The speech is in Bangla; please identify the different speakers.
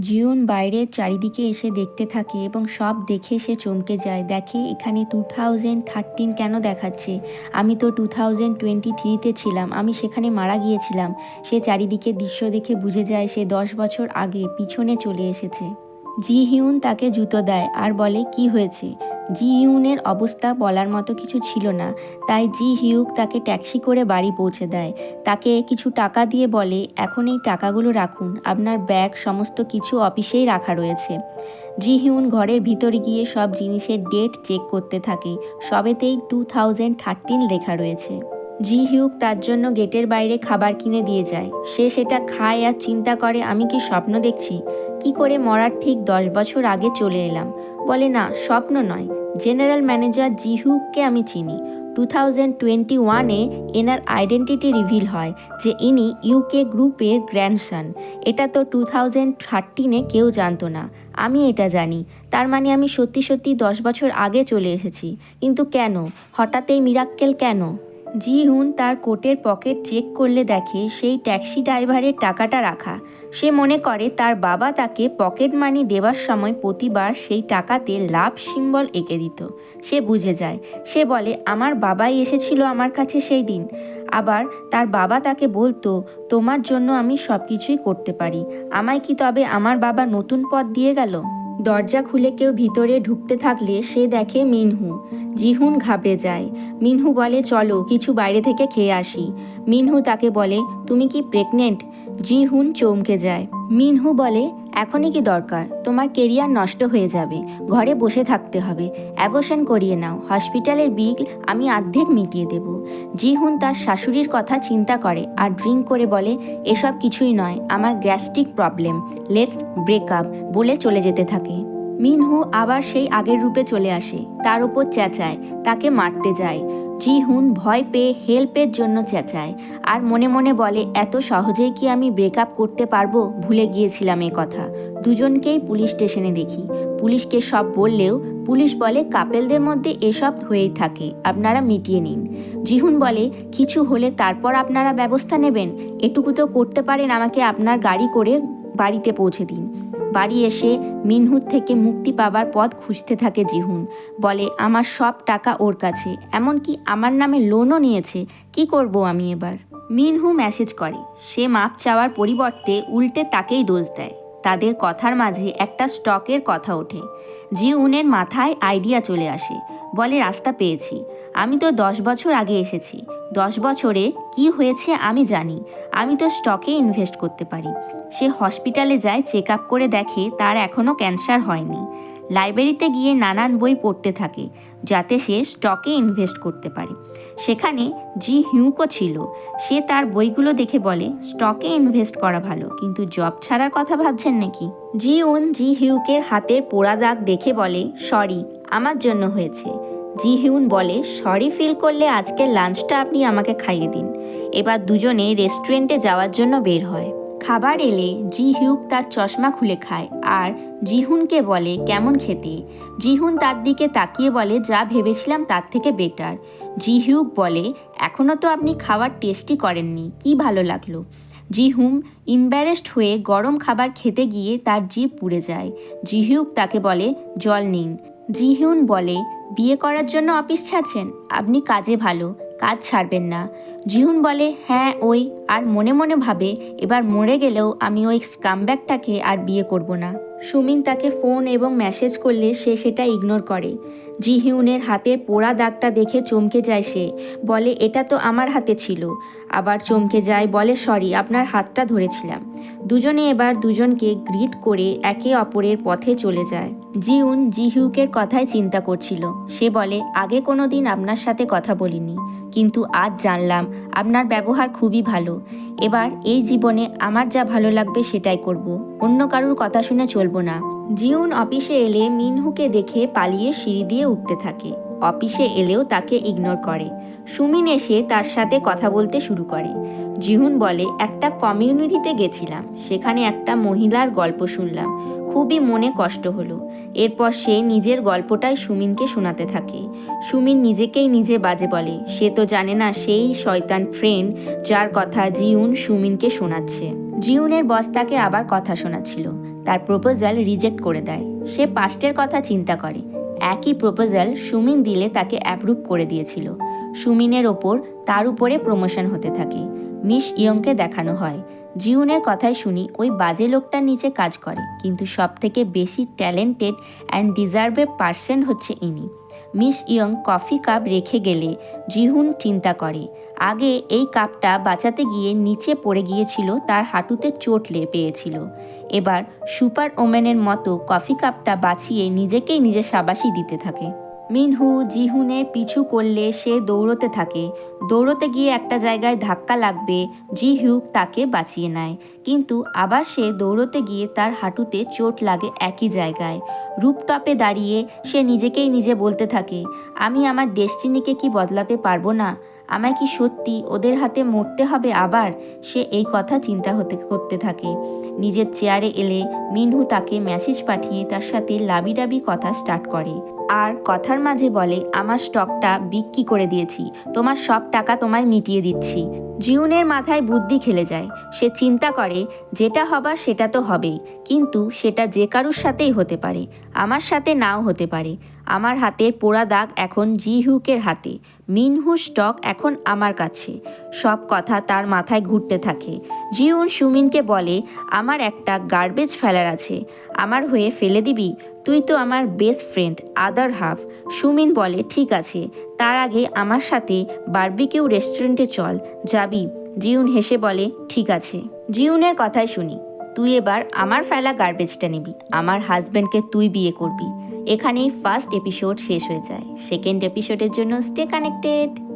Speaker 1: জিউন বাইরের চারিদিকে এসে দেখতে থাকে এবং সব দেখে সে চমকে যায়। দেখে এখানে টু থাউজেন্ড থার্টিন কেন দেখাচ্ছে? আমি তো টু থাউজেন্ড টোয়েন্টি থ্রিতে ছিলাম, আমি সেখানে মারা গিয়েছিলাম। সে চারিদিকে দৃশ্য দেখে বুঝে যায় সে দশ বছর আগে পিছনে চলে এসেছে। জি হিউন তাকে জুতো দেয় আর বলে, কি হয়েছে? জি ইউনের অবস্থা বলার মতো কিছু ছিল না। তাই জি হিউক তাকে ট্যাক্সি করে বাড়ি পৌঁছে দেয়। তাকে কিছু টাকা দিয়ে বলে, এখন এই টাকাগুলো রাখুন। আপনার ব্যাগ, সমস্ত কিছু অফিসেই রাখা রয়েছে। জি হিউন ঘরের ভিতরে গিয়ে সব জিনিসের ডেট চেক করতে থাকে। সবেতেই টু থাউজেন্ড থার্টিন লেখা রয়েছে। জি হিউক তার জন্য গেটের বাইরে খাবার কিনে দিয়ে যায়। সে সেটা খায় আর চিন্তা করে, আমি কি স্বপ্ন দেখছি? কি করে মরার ঠিক দশ বছর আগে চলে এলাম? বলে, না, স্বপ্ন নয়। জেনারেল ম্যানেজার জি হিউককে আমি চিনি। টু থাউজেন্ড টোয়েন্টি ওয়ানে এনার আইডেন্টিটি রিভিল হয় যে ইনি ইউকে গ্রুপের গ্র্যান্ডসন। এটা তো টু থাউজেন্ড থার্টিনে কেউ জানতো না। আমি এটা জানি। তার মানে আমি সত্যি সত্যি দশ বছর আগে চলে এসেছি। কিন্তু কেন? হঠাৎ এই মিরাক্কেল কেন? জি হুন তার কোটের পকেট চেক করলে দেখে সেই ট্যাক্সি ড্রাইভারের টাকাটা রাখা। সে মনে করে তার বাবা তাকে পকেট মানি দেওয়ার সময় প্রতিবার সেই টাকাতে লাভ সিম্বল এঁকে দিত। সে বুঝে যায়। সে বলে, আমার বাবাই এসেছিল আমার কাছে সেই দিন। আবার তার বাবা তাকে বলতো, তোমার জন্য আমি সব কিছুই করতে পারি। আমায় কি তবে আমার বাবা নতুন পথ দিয়ে গেল? দরজা খুলে কেউ ভিতরে ঢুকতে থাকলে সে দেখে মিনহু। জিহুন ঘাবড়ে যায়। মিনহু বলে, চলো, কিছু বাইরে থেকে খেয়ে আসি। মিনহু তাকে বলে, তুমি কি প্রেগনেন্ট? জিহুন চমকে যায়। মিনহু বলে এখনই কি দরকার? তোমার কেরিয়ার নষ্ট হয়ে যাবে। ঘরে বসে থাকতে হবে। অ্যাবশন করিয়ে নাও। হসপিটালের বিল আমি অর্ধেক মিটিয়ে দেব। জিহুন তার শাশুড়ির কথা চিন্তা করে আর ড্রিঙ্ক করে বলে, এসব কিছুই নয়। আমার গ্যাস্ট্রিক প্রবলেম। লেটস ব্রেকআপ বলে চলে যেতে থাকে। মিনহু আবার সেই আগের রূপে চলে আসে। তার উপর চেঁচায়। তাকে মারতে যায়। জি হুন ভয় পেয়ে হেল্পের জন্য চেঁচায় আর মনে মনে বলে, এত সহজেই কি আমি ব্রেকআপ করতে পারব? ভুলে গিয়েছিলাম এ কথা। দুজনকেই পুলিশ স্টেশনে দেখি। পুলিশকে সব বললেও পুলিশ বলে, কাপেলদের মধ্যে এসব হয়েই থাকে, আপনারা মিটিয়ে নিন। জিহুন বলে, কিছু হলে তারপর আপনারা ব্যবস্থা নেবেন। এটুকু তো করতে পারেন আমাকে আপনার গাড়ি করে বাড়িতে পৌঁছে দিন। বাড়ি এসে মিনহুর থেকে মুক্তি পাবার পথ খুঁজতে থাকে জিহুন। বলে, আমার সব টাকা ওর কাছে। এমনকি আমার নামে লোনও নিয়েছে। কি করব আমি এবার? মিনহু মেসেজ করে। সে মাপ চাওয়ার পরিবর্তে উল্টে তাকেই দোষ দেয়। তাদের কথার মাঝে একটা স্টকের কথা ওঠে। জিউনের মাথায় আইডিয়া চলে আসে। বলে, রাস্তা পেয়েছি। আমি তো দশ বছর আগে এসেছি। দশ বছরে কি হয়েছে আমি জানি। আমি তো স্টকে ইনভেস্ট করতে পারি। সে হসপিটালে যায় চেক আপ করে দেখে তার এখনও ক্যান্সার হয়নি। লাইব্রেরিতে গিয়ে নানান বই পড়তে থাকে, যাতে সে স্টকে ইনভেস্ট করতে পারে। সেখানে জি হিউকও ছিল। সে তার বইগুলো দেখে বলে, স্টকে ইনভেস্ট করা ভালো, কিন্তু জব ছাড়ার কথা ভাবছেন নাকি? জি উন জি হিউকের হাতের পোড়া দাগ দেখে বলে, সরি, আমার জন্য হয়েছে। জি হিউন বলে, সরি ফিল করলে আজকের লাঞ্চটা আপনি আমাকে খাইয়ে দিন। এবার দুজনে রেস্টুরেন্টে যাওয়ার জন্য বের হয়। খাবার এলে জি হিউক তার চশমা খুলে খায় আর জিহুনকে বলে, কেমন খেতে? জিহুন তার দিকে তাকিয়ে বলে, যা ভেবেছিলাম তার থেকে বেটার জি হিউক বলে এখনও তো আপনি খাবার টেস্টই করেননি, কি ভালো লাগল? জিহুম ইম্বারেসড হয়ে গরম খাবার খেতে গিয়ে তার জিভ পুড়ে যায়। জিহিউক তাকে বলে, জল নিন। জিহিউন বলে, বিয়ে করার জন্য অফিস ছাড়ছেন? আপনি কাজে ভালো। কাজ ছাড়বেন না। জিহুন বলে হ্যাঁ ওই। আর মনে মনে ভাবে, এবার মরে গেলেও আমি ওই স্কামব্যাগটাকে আর বিয়ে করব না। সুমিন তাকে ফোন এবং মেসেজ করলে সে সেটা ইগনোর করে। জিহিউনের হাতের পোড়া দাগটা দেখে চমকে যায় সে, বলে, এটা তো আমার হাতে ছিল। আবার চমকে যায়, বলে, সরি, আপনার হাতটা ধরেছিলাম। দুজনে এবার দুজনকে গ্রিট করে একে অপরের পথে চলে যায়। জিউন জিহিউকের কথাই চিন্তা করছিল। সে বলে, আগে কোনো দিন আপনার সাথে কথা বলিনি, কিন্তু আজ জানলাম, আপনার ব্যবহার খুবই ভালো। এবার এই জীবনে আমার যা ভালো লাগবে সেটাই করব। অন্য কারুর কথা শুনে চলবো না। জিউন অফিসে এলে মিনহুকে দেখে পালিয়ে সিঁড়ি দিয়ে উঠতে থাকে। অফিসে এলেও তাকে ইগনোর করে। সুমিন এসে তার সাথে কথা বলতে শুরু করে। জিহুন বলে, একটা কমিউনিটিতে গেছিলাম। সেখানে একটা মহিলার গল্প শুনলাম। খুবই মনে কষ্ট হলো। এরপর সে নিজের গল্পটাই সুমিনকে শোনাতে থাকে। সুমিন নিজেকেই নিজে বাজে বলে। সে তো জানে না সেই শয়তান ফ্রেন্ড যার কথা জিউন সুমিনকে শোনাচ্ছে। জিউনের বস তাকে আবার কথা শোনাচ্ছিল। তার প্রপোজাল রিজেক্ট করে দেয়। সে পাস্টের কথা চিন্তা করে। একই প্রপোজাল সুমিন দিলে তাকে অ্যাপ্রুভ করে দিয়েছিল। সুমিনের ওপর তার উপরে প্রমোশন হতে থাকে। মিস ইয়ংকে দেখানো হয়। জিউনের কথাই শুনি ওই বাজে লোকটার নিচে কাজ করে, কিন্তু সব থেকে বেশি ট্যালেন্টেড অ্যান্ড ডিজার্ভের পার্সন হচ্ছে ইনি। মিস ইয়ং কফি কাপ রেখে গেলে জিহুন চিন্তা করে। আগে এই কাপটা বাঁচাতে গিয়ে নিচে পড়ে গিয়েছিল, তার হাঁটুতে চোট লে পেয়েছিল। এবার সুপার ওমেনের মতো কফি কাপটা বাঁচিয়ে নিজেকেই নিজে সাবাসি দিতে থাকে। মিনহু জিহুনে পিছু করলে সে দৌড়তে থাকে। দৌড়তে গিয়ে একটা জায়গায় ধাক্কা লাগবে জিহুক তাকে বাঁচিয়ে নেয়। কিন্তু আবার সে দৌড়তে গিয়ে তার হাঁটুতে চোট লাগে একই জায়গায়। রূপটপে দাঁড়িয়ে সে নিজেকেই নিজে বলতে থাকে, আমি আমার ডেস্টিনিকে কি বদলাতে পারব না? আমায় কি সত্যি ওদের হাতে মরতে হবে আবার? সে এই কথা চিন্তা হতে, করতে থাকে। নিজের চেয়ারে এলে মিনহু তাকে মেসেজ পাঠিয়ে তার সাথে লাবিডাবি কথা স্টার্ট করে। আর কথার মাঝে বলে, আমার স্টকটা বিক্রি করে দিয়েছি। তোমার সব টাকা তোমায় মিটিয়ে দিচ্ছি। জিউনের মাথায় বুদ্ধি খেলে যায়। সে চিন্তা করে, যেটা হবার সেটা তো হবেই, কিন্তু সেটা যে কারুর সাথেই হতে পারে, আমার সাথে নাও হতে পারে। আমার হাতের পোড়া দাগ এখন জি হুকের হাতে, মিনহু স্টক এখন আমার কাছে। সব কথা তার মাথায় ঘুরতে থাকে। জিউন সুমিনকে বলে, আমার একটা গার্বেজ ফেলার আছে, আমার হয়ে ফেলে দিবি? তুই তো আমার best friend other half Sumin বলে, ঠিক আছে, তার আগে আমার সাথে বার্বিকিউ রেস্টুরেন্টে চল, যাবি? জিউন হেসে বলে, ঠিক আছে। জিউনের কথাই শুনি, তুই এবার আমার ফেলা গার্বেজটা নিবি, আমার হাজব্যান্ডকে তুই বিয়ে করবি। এখানেই ফার্স্ট এপিসোড শেষ হয়ে যায়। সেকেন্ড এপিসোডের জন্য স্টে কানেক্টেড